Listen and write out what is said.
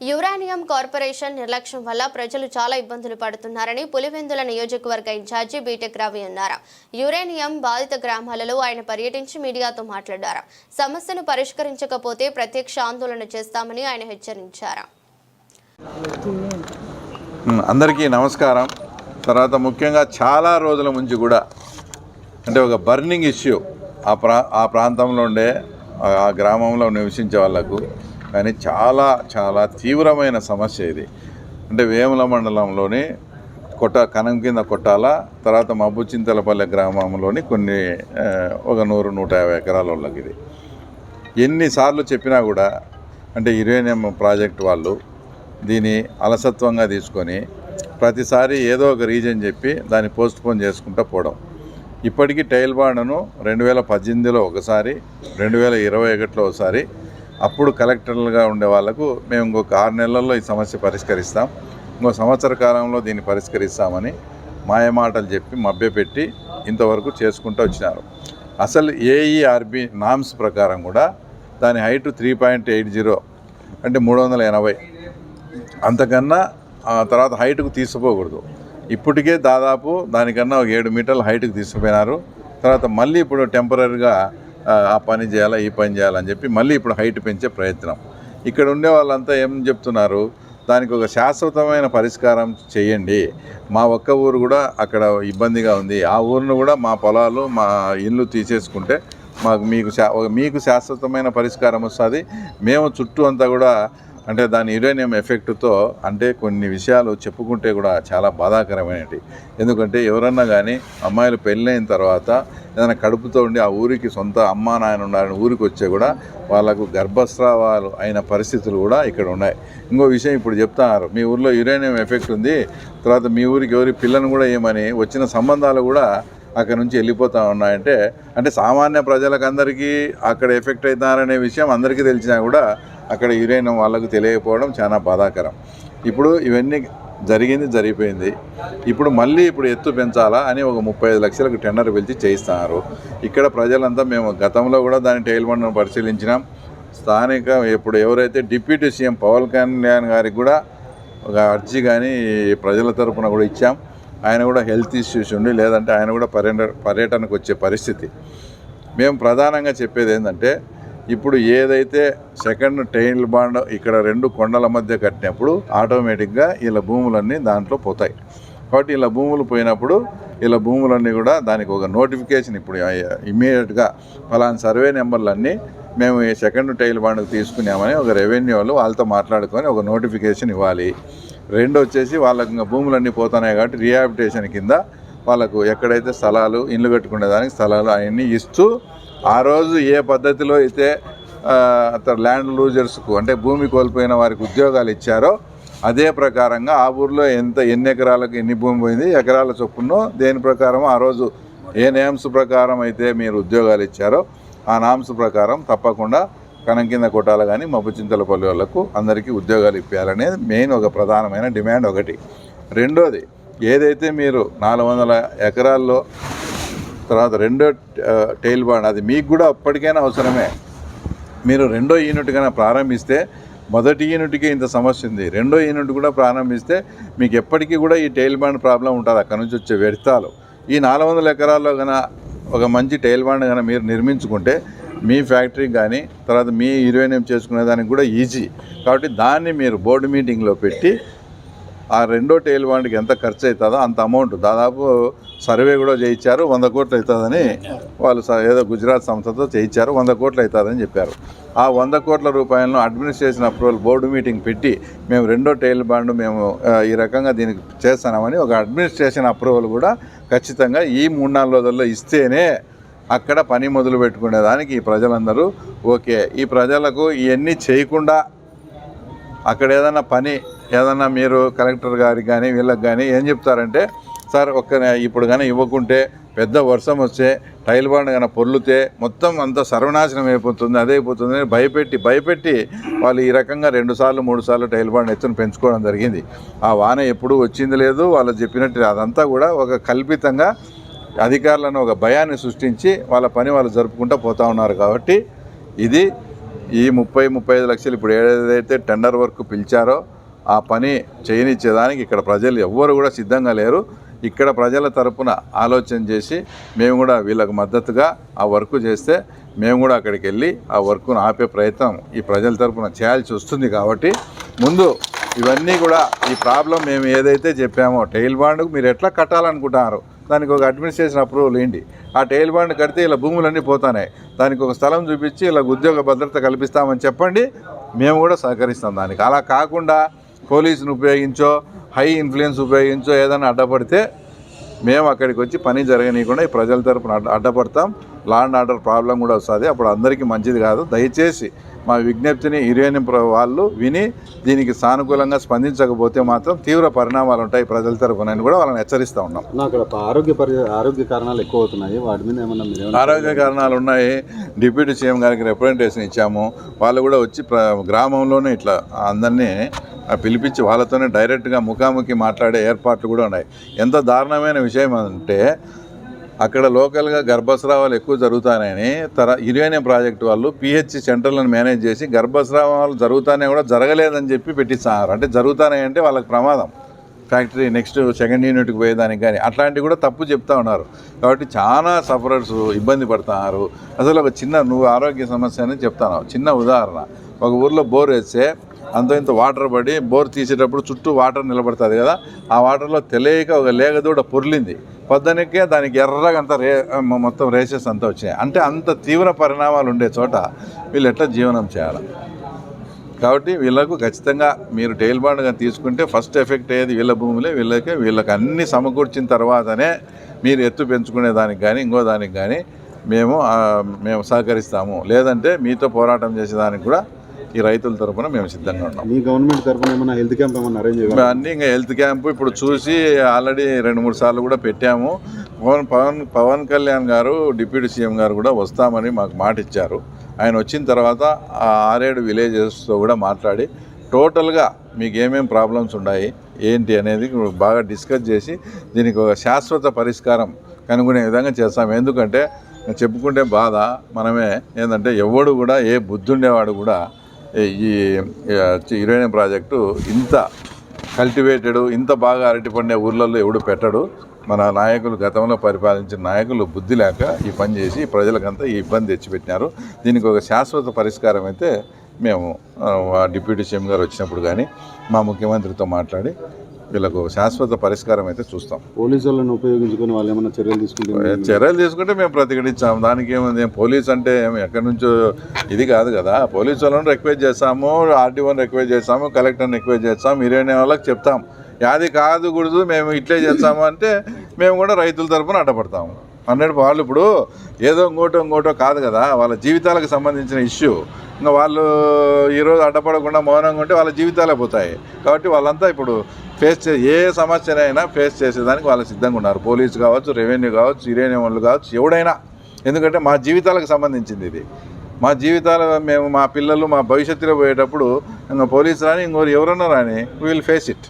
Uranium corporation నిర్లక్ష్యం వల్ల ప్రజలు చాలా ఇబ్బందులు పడుతున్నారని పులివెందుల నియోజకవర్గ ఇన్ఛార్జి బీటెక్ రవి అన్నారు. యురేనియం బాధిత గ్రామాలలో ఆయన పర్యటించి మీడియాతో మాట్లాడారు. సమస్యను పరిష్కరించకపోతే ప్రత్యక్ష ఆందోళన చేస్తామని ఆయన హెచ్చరించారు. అందరికీ నమస్కారం. తర్వాత ముఖ్యంగా చాలా రోజుల నుంచి కూడా అంటే ఒక బర్నింగ్ ఇష్యూ ఆ ప్రా ఆ ప్రాంతంలో ఉండే ఆ గ్రామంలో నివసించే వాళ్ళకు. కానీ చాలా చాలా తీవ్రమైన సమస్య ఇది. అంటే వేముల మండలంలోని కొట్ట కనం కింద కొట్టాల తర్వాత మబ్బు చింతలపల్లె గ్రామంలోని కొన్ని ఒక నూరు నూట యాభై ఎకరాల వాళ్ళకి ఇది. ఎన్నిసార్లు చెప్పినా కూడా అంటే యురేనియం ప్రాజెక్ట్ వాళ్ళు దీన్ని అలసత్వంగా తీసుకొని ప్రతిసారి ఏదో ఒక రీజన్ చెప్పి దాన్ని పోస్ట్పోన్ చేసుకుంటూ పోవడం. ఇప్పటికీ టైల్ బాండ్ను రెండు వేల పద్దెనిమిదిలో ఒకసారి రెండు వేల ఇరవై ఒకటిలో ఒకసారి అప్పుడు కలెక్టర్లుగా ఉండే వాళ్ళకు మేము ఇంకొక ఆరు నెలల్లో ఈ సమస్య పరిష్కరిస్తాం. ఇంకో సంవత్సర కాలంలో దీన్ని పరిష్కరిస్తామని మాయమాటలు చెప్పి మభ్యపెట్టి ఇంతవరకు చేసుకుంటూ వచ్చినారు. అసలు ఏఈఆర్బి నామ్స్ ప్రకారం కూడా దాని height three point eight zero అంటే మూడు వందల ఎనభై. అంతకన్నా ఆ తర్వాత హైట్కు తీసుకుపోకూడదు. ఇప్పటికే దాదాపు దానికన్నా ఒక ఏడు మీటర్ల హైట్కి తీసుకుపోయినారు. తర్వాత మళ్ళీ ఇప్పుడు టెంపరీగా ఆ పని చేయాలా ఈ పని చేయాలని చెప్పి మళ్ళీ ఇప్పుడు హైట్ పెంచే ప్రయత్నం. ఇక్కడ ఉండే వాళ్ళంతా ఏం చెప్తున్నారు? దానికి ఒక శాశ్వతమైన పరిష్కారం చేయండి. మా ఒక్క ఊరు కూడా అక్కడ ఇబ్బందిగా ఉంది. ఆ ఊరిని కూడా మా పొలాలు మా ఇల్లు తీసేసుకుంటే మాకు మీకు శా మీకు శాశ్వతమైన పరిష్కారం వస్తుంది. మేము చుట్టూ అంతా కూడా అంటే దాని యురేనియం ఎఫెక్ట్తో అంటే కొన్ని విషయాలు చెప్పుకుంటే కూడా చాలా బాధాకరమైనవి. ఎందుకంటే ఎవరన్నా కానీ అమ్మాయిలు పెళ్ళైన తర్వాత ఏదైనా కడుపుతో ఉండి ఆ ఊరికి సొంత అమ్మా నాయన ఉన్నారని ఊరికి వచ్చే కూడా వాళ్ళకు గర్భస్రావాలు అయిన పరిస్థితులు కూడా ఇక్కడ ఉన్నాయి. ఇంకో విషయం ఇప్పుడు చెప్తున్నారు మీ ఊర్లో యురేనియం ఎఫెక్ట్ ఉంది తర్వాత మీ ఊరికి ఎవరి పిల్లను కూడా ఏమని వచ్చిన సంబంధాలు కూడా అక్కడ నుంచి వెళ్ళిపోతూ ఉన్నాయంటే అంటే సామాన్య ప్రజలకు అందరికీ అక్కడ ఎఫెక్ట్ అవుతున్నారనే విషయం అందరికీ తెలిసినా కూడా అక్కడ యురేనియం వాళ్ళకు తెలియకపోవడం చాలా బాధాకరం. ఇప్పుడు ఇవన్నీ జరిగింది జరిగిపోయింది. ఇప్పుడు మళ్ళీ ఇప్పుడు ఎత్తు పెంచాలా అని ఒక ముప్పై ఐదు లక్షలకు టెండర్ పిలిచి చేయిస్తున్నారు. ఇక్కడ ప్రజలంతా మేము గతంలో కూడా దాని టైల్ బండ్ను పరిశీలించినాం. స్థానిక ఇప్పుడు ఎవరైతే డిప్యూటీ సీఎం పవన్ కళ్యాణ్ గారికి కూడా ఒక అర్జీ కానీ ప్రజల తరపున కూడా ఇచ్చాం. ఆయన కూడా హెల్త్ ఇష్యూస్ ఉండి లేదంటే ఆయన కూడా పర్యటన పర్యటనకు వచ్చే పరిస్థితి. మేము ప్రధానంగా చెప్పేది ఏంటంటే ఇప్పుడు ఏదైతే సెకండ్ టైల్ బాండ్ ఇక్కడ రెండు కొండల మధ్య కట్టినప్పుడు ఆటోమేటిక్గా ఇలా భూములన్నీ దాంట్లో పోతాయి. కాబట్టి ఇలా భూములు పోయినప్పుడు ఇలా భూములన్నీ కూడా దానికి ఒక నోటిఫికేషన్ ఇప్పుడు ఇమీడియట్గా ఫలానా సర్వే నెంబర్లన్నీ మేము ఈ సెకండ్ టైల్ బాండ్కి తీసుకున్నామని ఒక రెవెన్యూ వాళ్ళు వాళ్ళతో మాట్లాడుకొని ఒక నోటిఫికేషన్ ఇవ్వాలి. రెండు వచ్చేసి వాళ్ళకి ఇంకా భూములన్నీ పోతున్నాయి కాబట్టి రీహాబిటేషన్ కింద వాళ్ళకు ఎక్కడైతే స్థలాలు ఇల్లు కట్టుకునే దానికి స్థలాలు అవన్నీ ఇస్తూ ఆ రోజు ఏ పద్ధతిలో అయితే అతను ల్యాండ్ లూజర్స్కు అంటే భూమి కోల్పోయిన వారికి ఉద్యోగాలు ఇచ్చారో అదే ప్రకారంగా ఆ ఊర్లో ఎంత ఎన్ని ఎకరాలకు ఎన్ని భూమి పోయింది ఎకరాల చొప్పున దేని ప్రకారం ఆ రోజు ఏ నేమ్స్ ప్రకారం అయితే మీరు ఉద్యోగాలు ఇచ్చారో ఆ నామ్స్ ప్రకారం తప్పకుండా కనం కింద కొట్టాలి కానీ మబ్బు పల్లె వాళ్ళకు అందరికీ ఉద్యోగాలు ఇప్పించాలనేది మెయిన్ ఒక ప్రధానమైన డిమాండ్ ఒకటి. రెండోది ఏదైతే మీరు నాలుగు వందల ఎకరాల్లో తర్వాత రెండో టైల్ బాండ్ అది మీకు కూడా అప్పటికైనా అవసరమే. మీరు రెండో యూనిట్ కన్నా ప్రారంభిస్తే మొదటి యూనిట్కి ఇంత సమస్య ఉంది. రెండో యూనిట్ కూడా ప్రారంభిస్తే మీకు ఎప్పటికీ కూడా ఈ టైల్ బాండ్ ప్రాబ్లం ఉంటుంది. అక్కడ నుంచి వచ్చే వ్యర్థాలు. ఈ నాలుగు వందల ఎకరాల్లో కన్నా ఒక మంచి టైల్ బాండ్ కన్నా మీరు నిర్మించుకుంటే మీ ఫ్యాక్టరీకి కానీ తర్వాత మీ యురేనియం చేసుకునే దానికి కూడా ఈజీ కాబట్టి దాన్ని మీరు బోర్డు మీటింగ్లో పెట్టి ఆ రెండో టైల్ బాండ్కి ఎంత ఖర్చు అవుతుందో అంత అమౌంట్. దాదాపు సర్వే కూడా చేయించారు వంద కోట్లు అవుతుందని వాళ్ళు స- ఏదో గుజరాత్ సంస్థతో చేయించారు వంద కోట్లు అవుతుందని చెప్పారు. ఆ వంద కోట్ల రూపాయలను అడ్మినిస్ట్రేషన్ అప్రూవల్ బోర్డు మీటింగ్ పెట్టి మేము రెండో టైల్ బాండ్ మేము ఈ రకంగా దీనికి చేస్తామని ఒక అడ్మినిస్ట్రేషన్ అప్రూవల్ కూడా ఖచ్చితంగా ఈ మూడు నాలుగు రోజుల్లో ఇస్తేనే అక్కడ పని మొదలు పెట్టుకునేదానికి ఈ ప్రజలందరూ ఓకే. ఈ ప్రజలకు ఇవన్నీ చేయకుండా అక్కడ ఏదైనా పని ఏదన్నా మీరు కలెక్టర్ గారికి కానీ వీళ్ళకి కానీ ఏం చెప్తారంటే సార్ ఒక్క ఇప్పుడు కానీ ఇవ్వకుంటే పెద్ద వర్షం వస్తే టైల్ బాండ్ కానీ పొర్లుతే మొత్తం అంతా సర్వనాశనం అయిపోతుంది అదే అయిపోతుంది భయపెట్టి భయపెట్టి వాళ్ళు ఈ రకంగా రెండు సార్లు మూడు సార్లు టైల్ బాండ్ ఎత్తున పెంచుకోవడం జరిగింది. ఆ వాన ఎప్పుడూ వచ్చింది లేదు వాళ్ళు చెప్పినట్టు అదంతా కూడా ఒక కల్పితంగా అధికారులను ఒక భయాన్ని సృష్టించి వాళ్ళ పని వాళ్ళు జరుపుకుంటూ పోతా ఉన్నారు కాబట్టి ఇది ఈ ముప్పై ముప్పై ఐదు లక్షలు ఇప్పుడు ఏదైతే టెండర్ వర్క్ పిలిచారో ఆ పని చేయనిచ్చేదానికి ఇక్కడ ప్రజలు ఎవ్వరు కూడా సిద్ధంగా లేరు. ఇక్కడ ప్రజల తరపున ఆలోచన చేసి మేము కూడా వీళ్ళకు మద్దతుగా ఆ వర్క్ చేస్తే మేము కూడా అక్కడికి వెళ్ళి ఆ వర్క్ను ఆపే ప్రయత్నం ఈ ప్రజల తరపున చేయాల్సి వస్తుంది కాబట్టి ముందు ఇవన్నీ కూడా ఈ ప్రాబ్లం మేము ఏదైతే చెప్పామో టైల్ బాండ్కు మీరు ఎట్లా కట్టాలనుకుంటున్నారు? దానికి ఒక అడ్మినిస్ట్రేషన్ అప్రూవల్ ఏంటి? ఆ టైల్ బాండ్ కడితే ఇలా భూములన్నీ పోతున్నాయి దానికి ఒక స్థలం చూపించి ఇలా ఉద్యోగ భద్రత కల్పిస్తామని చెప్పండి. మేము కూడా సహకరిస్తాం దానికి. అలా కాకుండా పోలీసును ఉపయోగించో హై ఇన్ఫ్లుయెన్స్ ఉపయోగించో ఏదైనా అడ్డపడితే మేము అక్కడికి వచ్చి పని జరగనీయకుండా ఈ ప్రజల తరపున అడ్డ అడ్డపడతాం. లా అండ్ ఆర్డర్ ప్రాబ్లం కూడా వస్తుంది. అప్పుడు అందరికీ మంచిది కాదు. దయచేసి మా విజ్ఞప్తిని యురేనియం ప్ర- వాళ్ళు విని దీనికి సానుకూలంగా స్పందించకపోతే మాత్రం తీవ్ర పరిణామాలు ఉంటాయి ప్రజల తరపున అని కూడా వాళ్ళని హెచ్చరిస్తూ ఉన్నాం. అక్కడ ఆరోగ్య పరి ఆరోగ్య కారణాలు ఎక్కువ అవుతున్నాయి. వాటి మీద ఏమన్నా ఆరోగ్య కారణాలు ఉన్నాయి. డిప్యూటీ సీఎం గారికి రిప్రజెంటేషన్ ఇచ్చాము. వాళ్ళు కూడా వచ్చి గ్రామంలోనే ఇట్లా అందరినీ పిలిపించి వాళ్ళతోనే డైరెక్ట్గా ముఖాముఖి మాట్లాడే ఏర్పాట్లు కూడా ఉన్నాయి. ఎంత దారుణమైన విషయం అంటే అక్కడ లోకల్గా గర్భస్రావాలు ఎక్కువ జరుగుతాయని తర యురేనియం ప్రాజెక్ట్ వాళ్ళు పిహెచ్ సెంటర్లను మేనేజ్ చేసి గర్భస్రావాలు జరుగుతానే కూడా జరగలేదని చెప్పి పెట్టిస్తున్నారు. అంటే జరుగుతానే అంటే వాళ్ళకి ప్రమాదం. ఫ్యాక్టరీ నెక్స్ట్ సెకండ్ యూనిట్కి పోయేదానికి కానీ అట్లాంటివి కూడా తప్పు చెప్తా ఉన్నారు. కాబట్టి చాలా సఫరర్స్ ఇబ్బంది పడుతున్నారు. అసలు ఒక చిన్న నువ్వు ఆరోగ్య సమస్య అని చెప్తాను. చిన్న ఉదాహరణ. ఒక ఊర్లో బోర్ వేస్తే అంత ఇంత వాటర్ పడి బోర్ తీసేటప్పుడు చుట్టూ వాటర్ నిలబడుతుంది కదా ఆ వాటర్లో తెలియక ఒక లేగదూడ పొర్లింది. పొద్దునకే దానికి ఎర్రగా అంతా రే మొత్తం రేసెస్ అంతా వచ్చినాయి. అంటే అంత తీవ్ర పరిణామాలు ఉండే చోట వీళ్ళు ఎట్లా జీవనం చేయాలి? కాబట్టి వీళ్ళకు ఖచ్చితంగా మీరు టైల్ బాండ్ కానీ తీసుకుంటే ఫస్ట్ ఎఫెక్ట్ అయ్యేది వీళ్ళ భూములే వీళ్ళకే వీళ్ళకి అన్ని సమకూర్చిన తర్వాతనే మీరు ఎత్తు పెంచుకునే దానికి కానీ ఇంకో దానికి కానీ మేము మేము సహకరిస్తాము. లేదంటే మీతో పోరాటం చేసేదానికి కూడా ఈ రైతుల తరపున మేము సిద్ధంగా ఉన్నాం. మీ గవర్నమెంట్ తరఫున ఏమన్నా హెల్త్ క్యాంప్ ఏమన్నా అరేంజ్ చేయాలి? అన్నీ ఇంకా హెల్త్ క్యాంపు ఇప్పుడు చూసి ఆల్రెడీ రెండు మూడు సార్లు కూడా పెట్టాము. పవన్ పవన్ పవన్ కళ్యాణ్ గారు డిప్యూటీ సీఎం గారు కూడా వస్తామని మాకు మాట ఇచ్చారు. ఆయన వచ్చిన తర్వాత ఆ ఆరేడు విలేజెస్తో కూడా మాట్లాడి టోటల్గా మీకు ఏమేం ప్రాబ్లమ్స్ ఉన్నాయి ఏంటి అనేది బాగా డిస్కస్ చేసి దీనికి ఒక శాశ్వత పరిష్కారం కనుగొనే విధంగా చేస్తాం. ఎందుకంటే చెప్పుకుంటే బాధ మనమే ఏంటంటే ఎవడు కూడా ఏ బుద్ధి ఉండేవాడు కూడా ఈ యురేనియం ప్రాజెక్టు ఇంత కల్టివేటెడ్ ఇంత బాగా అరటి పండే ఊర్లలో ఎవడు పెట్టడు. మన నాయకులు గతంలో పరిపాలించిన నాయకులు బుద్ధి లేక ఈ పని చేసి ప్రజలకంతా ఈ ఇబ్బంది తెచ్చిపెట్టినారు. దీనికి ఒక శాశ్వత పరిష్కారం అయితే మేము డిప్యూటీ సీఎం గారు వచ్చినప్పుడు కానీ మా ముఖ్యమంత్రితో మాట్లాడి వీళ్ళకు శాశ్వత పరిష్కారం అయితే చూస్తాం. పోలీసు వాళ్ళని ఉపయోగించుకొని వాళ్ళు ఏమన్నా చర్యలు తీసుకుంటే చర్యలు తీసుకుంటే మేము ప్రతిఘటించాము. దానికి ఏముంది? పోలీస్ అంటే ఎక్కడి నుంచో ఇది కాదు కదా. పోలీసు వాళ్ళని రిక్వెస్ట్ చేస్తాము ఆర్డీఓని రిక్వెస్ట్ చేస్తాము కలెక్టర్ని రిక్వెస్ట్ చేస్తాము మీరేనే వాళ్ళకి చెప్తాం యాది కాదు కూడదు మేము ఇట్లే చేస్తాము అంటే మేము కూడా రైతుల తరపున అడ్డపడతాము. హండ్రెడ్ వాళ్ళు ఇప్పుడు ఏదో ఇంకోటో ఇంకోటో కాదు కదా. వాళ్ళ జీవితాలకు సంబంధించిన ఇష్యూ. ఇంకా వాళ్ళు ఈరోజు అడ్డపడకుండా మౌనంగా ఉంటే వాళ్ళ జీవితాలే పోతాయి. కాబట్టి వాళ్ళంతా ఇప్పుడు ఫేస్ చే ఏ సమస్యనైనా ఫేస్ చేసేదానికి వాళ్ళు సిద్ధంగా ఉన్నారు. పోలీసు కావచ్చు రెవెన్యూ కావచ్చు యురేనియం వాళ్ళు కావచ్చు ఎవడైనా. ఎందుకంటే మా జీవితాలకు సంబంధించింది ఇది. మా జీవితాలు మేము మా పిల్లలు మా భవిష్యత్తులో పోయేటప్పుడు ఇంకా పోలీసు రాని ఇంకోరు ఎవరన్నా రాని విల్ ఫేస్ ఇట్